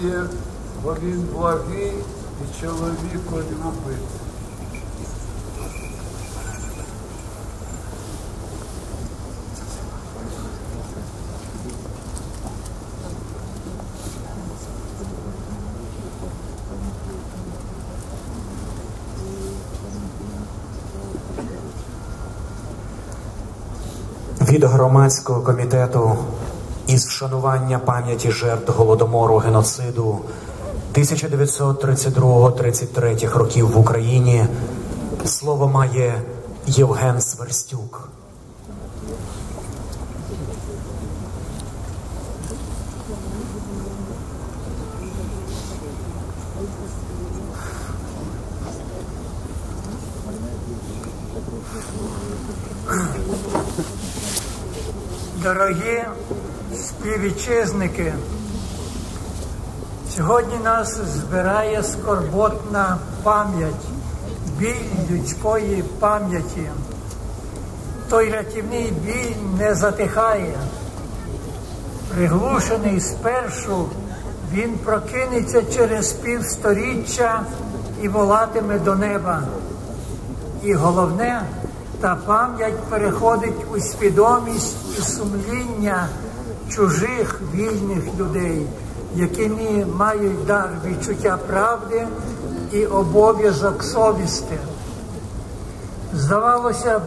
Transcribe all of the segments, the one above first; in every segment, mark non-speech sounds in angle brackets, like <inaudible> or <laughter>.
радіє, бо він благий і чоловіколюбить. від громадського комітету із вшанування пам'яті жертв голодомору геноциду 1932-33 років в Україні слово має Євген Сверстюк. Дорогі співвітчизники, сьогодні нас збирає скорботна пам'ять, біль людської пам'яті. Той рятівний біль не затихає. Приглушений спершу, він прокинеться через півсторіччя і волатиме до неба. І головне, та пам'ять переходить у свідомість і сумління чужих вільних людей, які мають дар відчуття правди і обов'язок совісти. Здавалося б,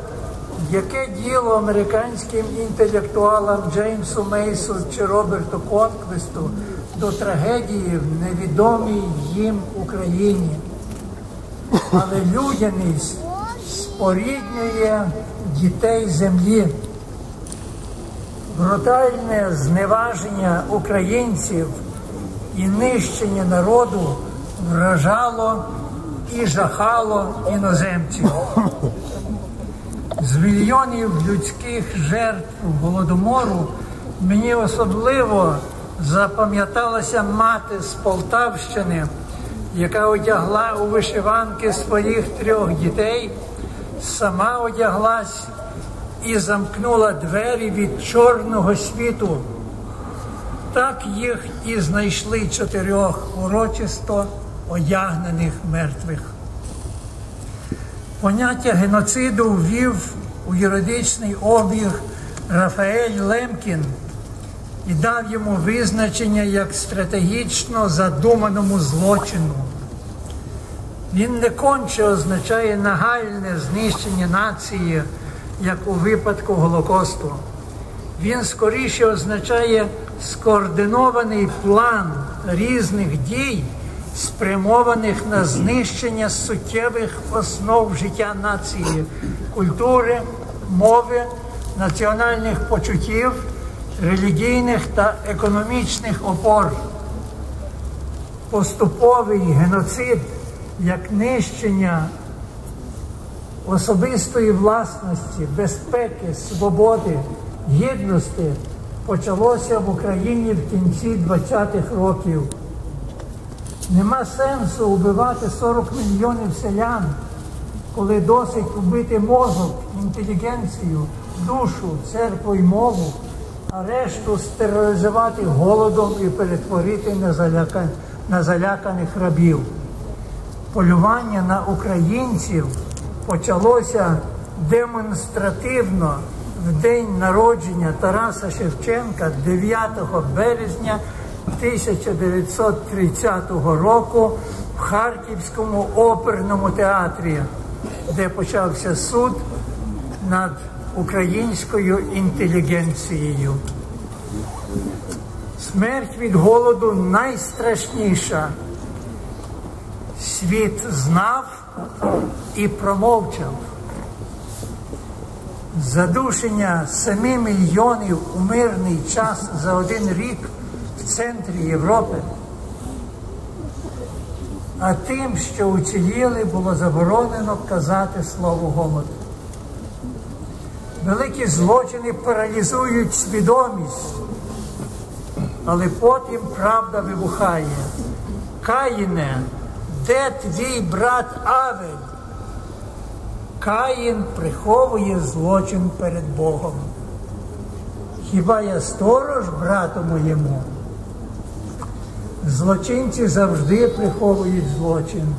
яке діло американським інтелектуалам Джеймсу Мейсу чи Роберту Конквесту до трагедії в невідомій їм Україні. Але людяність споріднює дітей землі. Брутальне зневаження українців і нищення народу вражало і жахало іноземців. З мільйонів людських жертв голодомору мені особливо запам'яталася мати з Полтавщини, яка одягла у вишиванки своїх трьох дітей, сама одяглась і замкнула двері від чорного світу. Так їх і знайшли чотирьох урочисто одягнених мертвих. Поняття геноциду ввів у юридичний обіг Рафаель Лемкін і дав йому визначення як стратегічно задуманому злочину. Він не конче означає нагальне знищення нації, як у випадку Голокосту. Він скоріше означає скоординований план різних дій, спрямованих на знищення суттєвих основ життя нації, культури, мови, національних почуттів, релігійних та економічних опор. Поступовий геноцид як нищення особистої власності, безпеки, свободи, гідності почалося в Україні в кінці 20-х років. Нема сенсу вбивати 40 мільйонів селян, коли досить убити мозок, інтелігенцію, душу, церкву і мову, а решту стерилізувати голодом і перетворити на, заляка... на заляканих рабів. Полювання на українців почалося демонстративно в день народження Тараса Шевченка 9 березня 1930 року в Харківському оперному театрі, де почався суд над українською інтелігенцією. Смерть від голоду найстрашніша. Світ знав і промовчав. Задушення 7 мільйонів у мирний час за один рік в центрі Європи. А тим, що уціліли, було заборонено казати слово голод. Великі злочини паралізують свідомість, але потім правда вибухає. Каїне, де твій брат Авель? Каїн приховує злочин перед Богом. Хіба я сторож брату моєму? Злочинці завжди приховують злочин.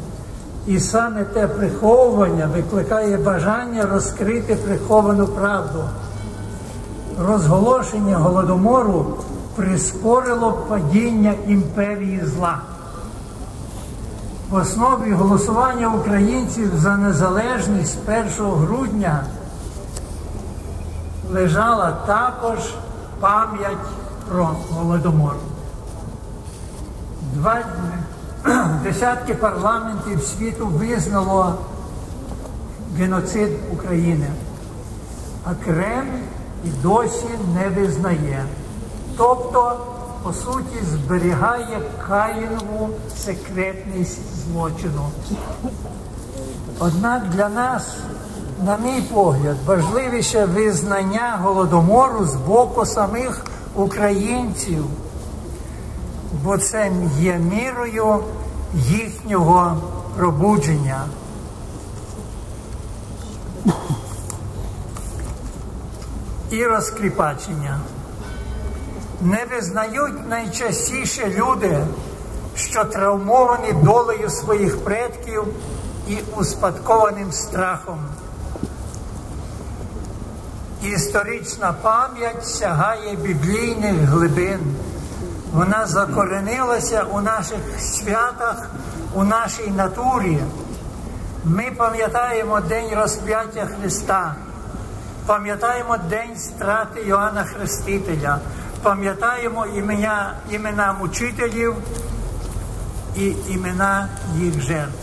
І саме те приховування викликає бажання розкрити приховану правду. Розголошення голодомору прискорило падіння імперії зла. В основі голосування українців за незалежність 1 грудня лежала також пам'ять про голодомор. Два <clears throat> десятки парламентів світу визнало геноцид України, а Кремль і досі не визнає. Тобто, по суті, зберігає Каїнову секретність злочину. Однак для нас, на мій погляд, важливіше визнання голодомору з боку самих українців, бо це є мірою їхнього пробудження. І розкріпачення. Не визнають найчастіше люди, що травмовані долею своїх предків і успадкованим страхом. Історична пам'ять сягає біблійних глибин. Вона закоренилася у наших святах, у нашій натурі. Ми пам'ятаємо День розп'яття Христа, пам'ятаємо День страти Йоанна Хрестителя, пам'ятаємо імена, імена мучителів і імена їх жертв.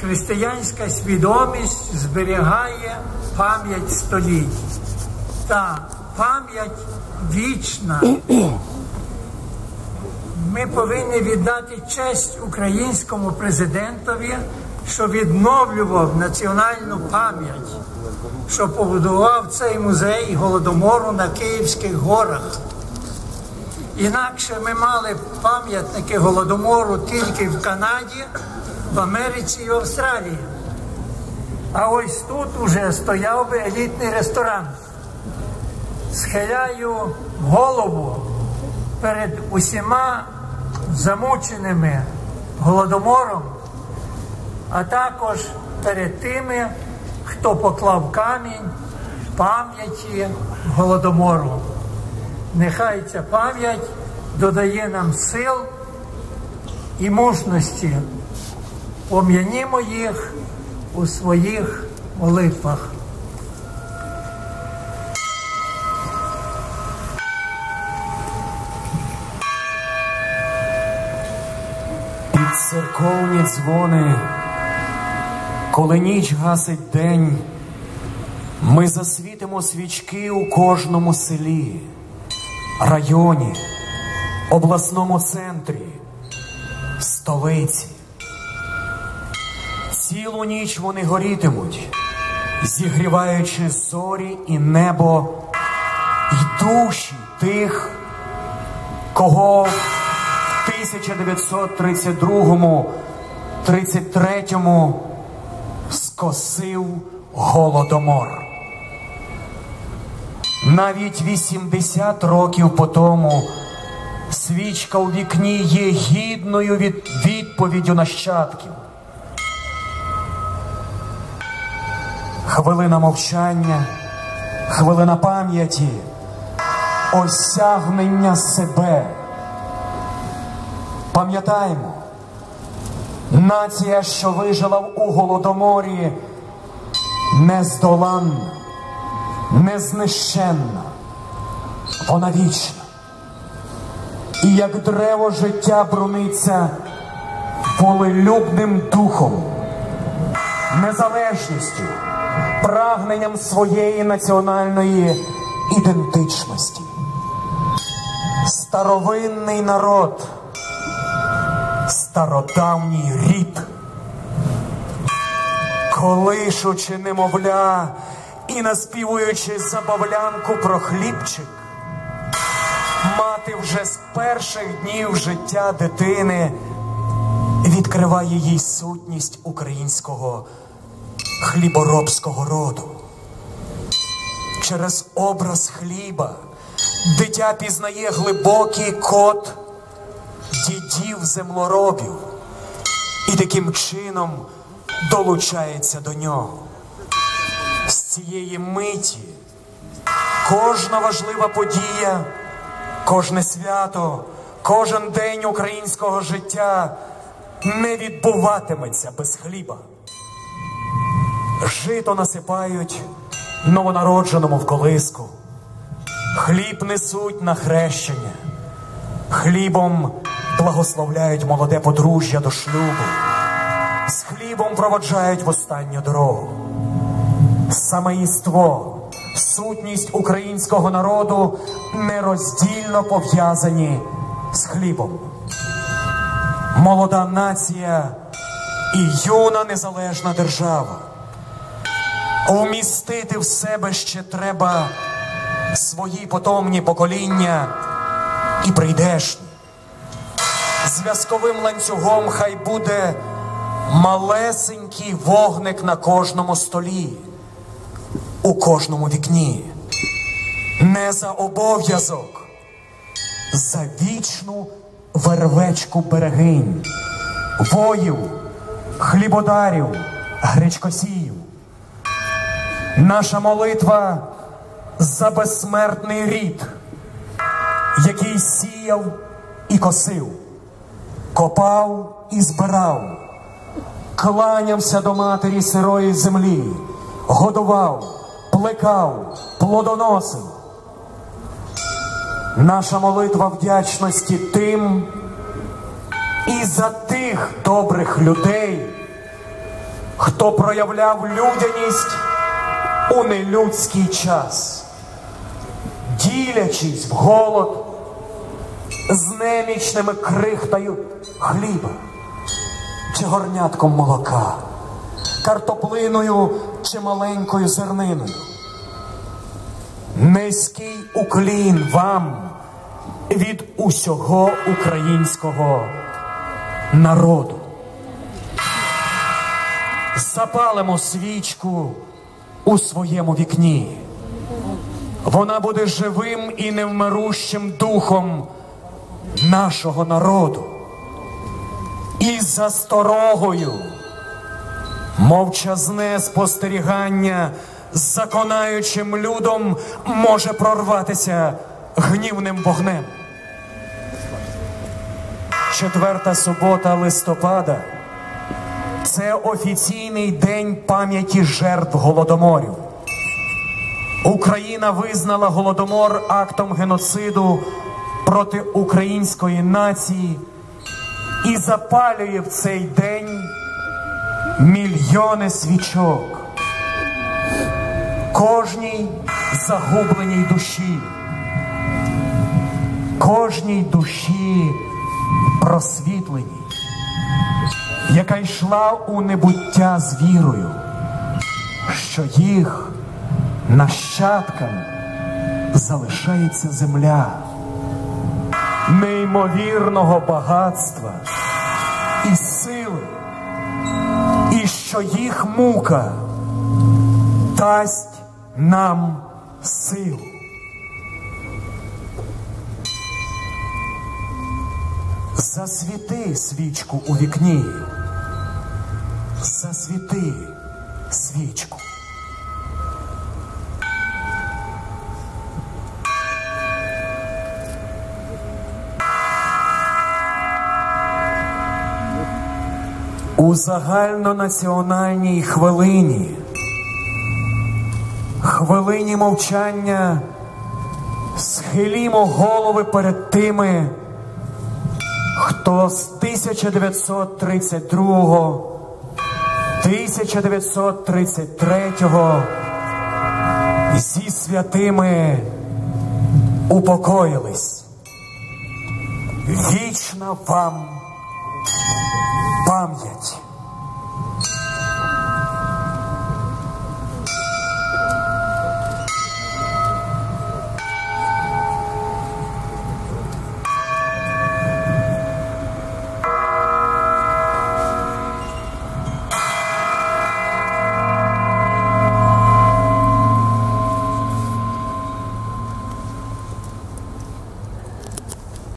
Християнська свідомість зберігає пам'ять століть. Та пам'ять вічна. Ми повинні віддати честь українському президентові, що відновлював національну пам'ять, що побудував цей музей голодомору на Київських горах. Інакше ми мали пам'ятники голодомору тільки в Канаді, в Америці і в Австралії. А ось тут уже стояв би елітний ресторан. Схиляю голову перед усіма замученими голодомором, а також перед тими, хто поклав камінь пам'яті голодомору. Нехай ця пам'ять додає нам сил і мужності. Пом'янімо їх у своїх молитвах. Під церковні дзвони, коли ніч гасить день, ми засвітимо свічки у кожному селі, районі, обласному центрі, столиці. Цілу ніч вони горітимуть, зігріваючи зорі і небо, і душі тих, кого в 1932-33 скосив голодомор. Навіть 80 років по тому свічка у вікні є гідною від відповіддю нащадків. Хвилина мовчання, хвилина пам'яті, осягнення себе. Пам'ятаємо, нація, що вижила у голодоморі, нездоланна, незнищенна, вона вічна. І як древо життя бруниться волелюбним духом, незалежністю, прагненням своєї національної ідентичності. Старовинний народ стародавній рід, колишучи немовля і наспівуючи забавлянку про хлібчик, мати вже з перших днів життя дитини відкриває їй сутність українського хліборобського роду. Через образ хліба Дитя пізнає глибокий код дідів землеробів і таким чином долучається до нього. З цієї миті кожна важлива подія, кожне свято, кожен день українського життя не відбуватиметься без хліба. Жито насипають новонародженому в колиску. Хліб несуть на хрещення, хлібом благословляють молоде подружжя до шлюбу, з хлібом проводжають в останню дорогу. Саме єство, сутність українського народу нероздільно пов'язані з хлібом. Молода нація і юна незалежна держава. Умістити в себе ще треба свої потомні покоління і прийдешні. Зв'язковим ланцюгом хай буде малесенький вогник на кожному столі, у кожному вікні. Не за обов'язок, за вічну вервечку берегинь, воїв, хлібодарів, гречкосіїв. Наша молитва за безсмертний рід, який сіяв і косив, копав і збирав, кланявся до матері сирої землі, годував, плекав, плодоносив. Наша молитва вдячності тим і за тих добрих людей, хто проявляв людяність у нелюдський час, ділячись в голод з немічними крихтою хліба чи горнятком молока, картоплиною чи маленькою зерниною. Низький уклін вам від усього українського народу. Запалимо свічку у своєму вікні. Вона буде живим і невмирущим духом нашого народу. І засторогою мовчазне спостерігання законаючим людом може прорватися гнівним вогнем. Четверта субота листопада це офіційний день пам'яті жертв голодоморів. Україна визнала голодомор актом геноциду проти української нації і запалює в цей день мільйони свічок. Кожній загубленій душі, кожній душі просвітленій, яка йшла у небуття з вірою, що їх нащадкам залишається земля неймовірного багатства і сили, і що їх мука дасть нам силу. Засвіти свічку у вікні, засвіти свічку. У загальнонаціональній хвилині, хвилині мовчання, схилімо голови перед тими, хто з 1932 1933 зі святими упокоїлись. Вічна вам